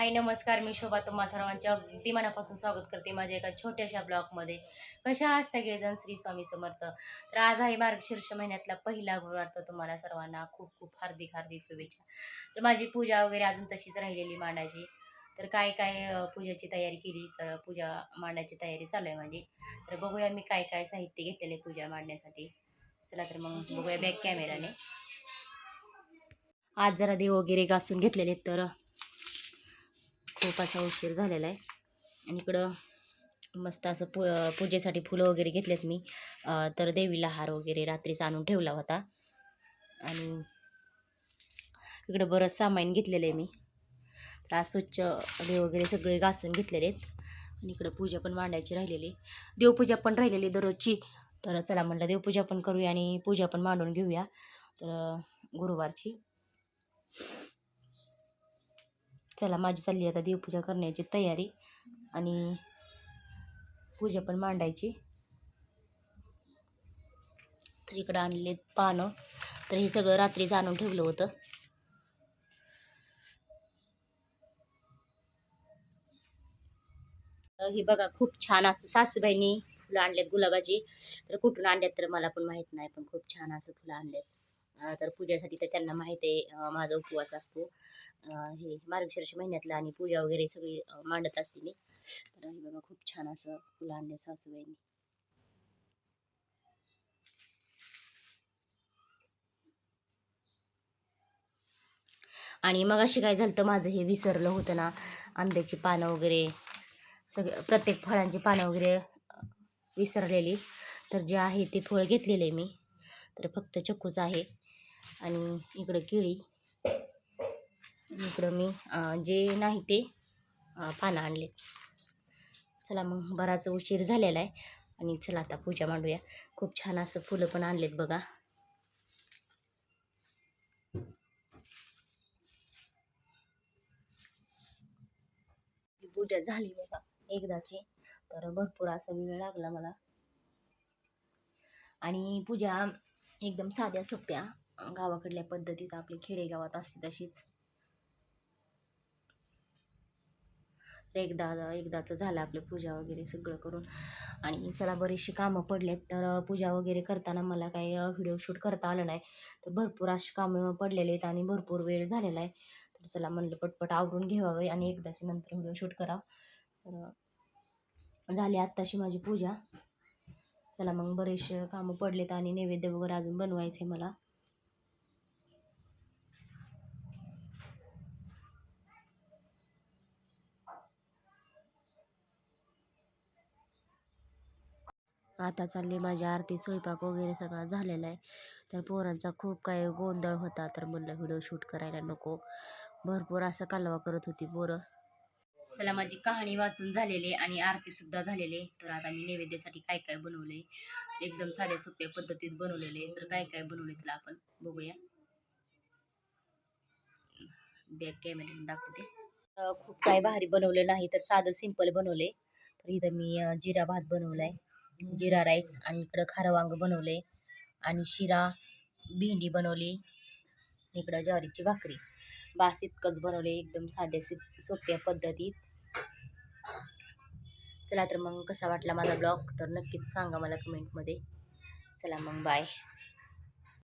हाय नमस्कार मी शोभा. तुम्हा सर्वांचे अगदी मनापासून स्वागत करते माझ्या एका छोट्याशा ब्लॉगमध्ये. कशा आहात सगळेजण? श्री स्वामी समर्थ. तर आज आहे मार्गशीर्ष महिन्यातला पहिला गुरुवार. तर तुम्हाला सर्वांना खूप खूप हार्दिक हार्दिक शुभेच्छा. तर माझी पूजा वगैरे अजून तशीच राहिलेली मांडायची तर काय काय पूजाची पूजेची तयारी केली? तर पूजा मांडायची तयारी चालू आहे माझी. तर बघूया मी काय काय साहित्य घेतलेले पूजा मांडण्यासाठी. चला तर मग बघूया बॅक कॅमेराने. आज जरा देव वगैरे घासून घेतलेले आहेत तर खूप असा उशीर झालेला आहे. आणि इकडं मस्त असं पू पूजेसाठी फुलं वगैरे घेतलेत मी. तर देवीला हार वगैरे रात्रीच आणून ठेवला होता. आणि इकडं बरंच सामान घेतलेलं आहे मी. तर आज स्वच्छ देव वगैरे सगळे घासून घेतलेले आहेत. आणि इकडं पूजा पण मांडायची राहिलेली देवपूजा पण राहिलेली दररोजची. तर चला म्हटलं देवपूजा पण करूया आणि पूजा पण मांडून घेऊया. तर गुरुवारची. चला माझी चालली आता देवपूजा करण्याची तयारी आणि पूजा पण मांडायची. तर इकडं आणले पानं. तर हे सगळं रात्रीच आणून ठेवलं होतं. तर बघा खूप छान असं सासूबाईंनी फुलं आणलेत गुलाबाची. तर कुठून आणल्यात तर मला पण माहीत नाही पण खूप छान असं फुलं आणलेत. तर पूजेसाठी तर त्यांना माहीत आहे माझा उपवास असतो. हे मार्गशीर्ष महिन्यातला आणि पूजा वगैरे सगळी मांडत असते मी. तर हे बघा खूप छान असं फुलं आणले सासूबाईंनी. आणि मग अशी काय झालं तर माझं हे विसरलं होतं ना आंब्याची पानं वगैरे सगळे प्रत्येक फळांची पानं वगैरे विसरलेली. तर जे आहे ते फळ घेतलेलं आहे मी. तर फक्त चक्कूच आहे. आणि इकडं केळी. इकडं मी जे नाही ते पानं आणले. चला मग बराच उशीर झालेला आहे आणि चला आता पूजा मांडूया. खूप छान असं फुलं पण आणलेत बघा. पूजा झाली बघा एकदाची. तर भरपूर असा वेळ लागला मला. आणि पूजा एकदम साध्या सोप्या. गावाकडल्या पद्धतीत आपली खेडेगावात असते तशीच. एकदा एकदाचं झालं आपलं पूजा वगैरे सगळं करून. आणि चला बरीचशी कामं पडलेत तर पूजा वगैरे करताना मला काही व्हिडिओ शूट करता आलं नाही. तर भरपूर अशी कामं पडलेले आहेत आणि भरपूर वेळ झालेला आहे. तर चला म्हणलं पटपट आवरून घ्यावं आणि एकदाची नंतर व्हिडिओ शूट करा तर झाली आत्ताशी माझी पूजा. चला मग बरेचसे कामं पडलेत आणि नैवेद्य वगैरे अजून बनवायचं आहे मला. आता चालली माझी आरती स्वयंपाक वगैरे सगळा झालेला आहे. तर पोरांचा खूप काही गोंधळ होता. तर म्हणलं व्हिडिओ शूट करायला नको. भरपूर असं कालवा करत होती पोरं. चला माझी कहाणी वाचून झालेली आहे आणि आरती सुद्धा झालेली आहे. तर आता मी नैवेद्यासाठी काय काय बनवले? एकदम साध्या सोप्या पद्धतीत बनवलेले. तर काय काय बनवले त्याला आपण बघूया. बॅक कॅमेऱ्याने दाखवते. खूप काय भारी बनवले नाही तर साधं सिंपल बनवले तर इथं मी जिरा भात बनवलाय. जिरा राईस आणि इकडं खारं वांग बनवले आणि शिरा भेंडी बनवली. इकडं ज्वारीची भाकरी. बास इतकंच बनवले एकदम साध्या सिप सोप्या पद्धतीत. चला तर मग कसा वाटला माझा ब्लॉग? तर नक्कीच सांगा मला कमेंटमध्ये. चला मग बाय.